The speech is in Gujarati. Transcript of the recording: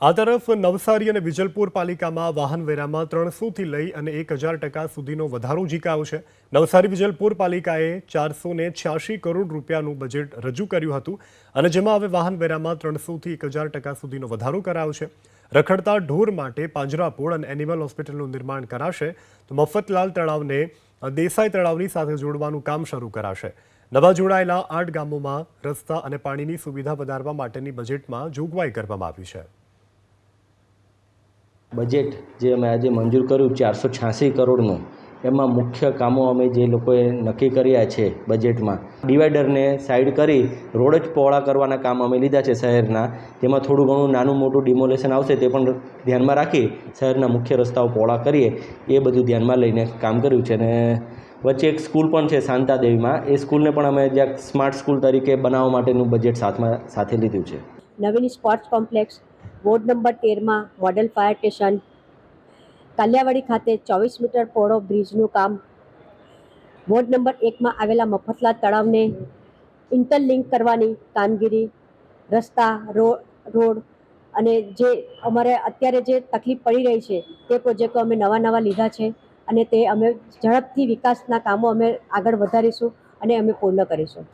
આ તરફ નવસારી અને વિજલપુર પાલિકામાં વાહન વેરામાં ત્રણસોથી લઈ અને એક હજાર ટકા સુધીનો વધારો ઝીકાયો છે. નવસારી વિજલપુર પાલિકાએ ચારસો ને છ્યાસી કરોડ રૂપિયાનું બજેટ રજૂ કર્યું હતું અને જેમાં હવે વાહન વેરામાં ત્રણસોથી એક હજાર ટકા સુધીનો વધારો કરાયો છે. રખડતા ઢોર માટે પાંજરાપોળ અને એનિમલ હોસ્પિટલનું નિર્માણ કરાશે તો મફતલાલ તળાવને દેસાઈ તળાવની સાથે જોડવાનું કામ શરૂ કરાશે. નવા જોડાયેલા આઠ ગામોમાં રસ્તા અને પાણીની સુવિધા વધારવા માટેની બજેટમાં જોગવાઈ કરવામાં આવી છે. બજેટ જે અમે આજે મંજૂર કર્યું ચારસો છ્યાસી કરોડનું, એમાં મુખ્ય કામો અમે જે લોકોએ નક્કી કર્યા છે બજેટમાં, ડિવાઈડરને સાઈડ કરી રોડ જ પહોળા કરવાના કામ અમે લીધા છે શહેરના, તેમાં થોડું ઘણું નાનું મોટું ડિમોલેશન આવશે તે પણ ધ્યાનમાં રાખી શહેરના મુખ્ય રસ્તાઓ પહોળા કરીએ, એ બધું ધ્યાનમાં લઈને કામ કર્યું છે. અને વચ્ચે એક સ્કૂલ પણ છે શાંતાદેવીમાં એ સ્કૂલને પણ અમે જ્યાં સ્માર્ટ સ્કૂલ તરીકે બનાવવા માટેનું બજેટ સાથમાં સાથે લીધું છે. નવીન સ્પોર્ટ્સ કોમ્પ્લેક્સ વોર્ડ નંબર તેરમાં મોડલ ફાયર સ્ટેશન, કાલિયાવાડી ખાતે ચોવીસ મીટર પહોળો બ્રિજનું કામ. વોર્ડ નંબર એકમાં આવેલા મફતલા તળાવને ઇન્ટરલિંક કરવાની કામગીરી, રસ્તા રોડ રોડ અને જે અમારે અત્યારે જે તકલીફ પડી રહી છે તે પ્રોજેક્ટો અમે નવા નવા લીધા છે અને તે અમે ઝડપથી વિકાસના કામો અમે આગળ વધારીશું અને અમે પૂર્ણ કરીશું.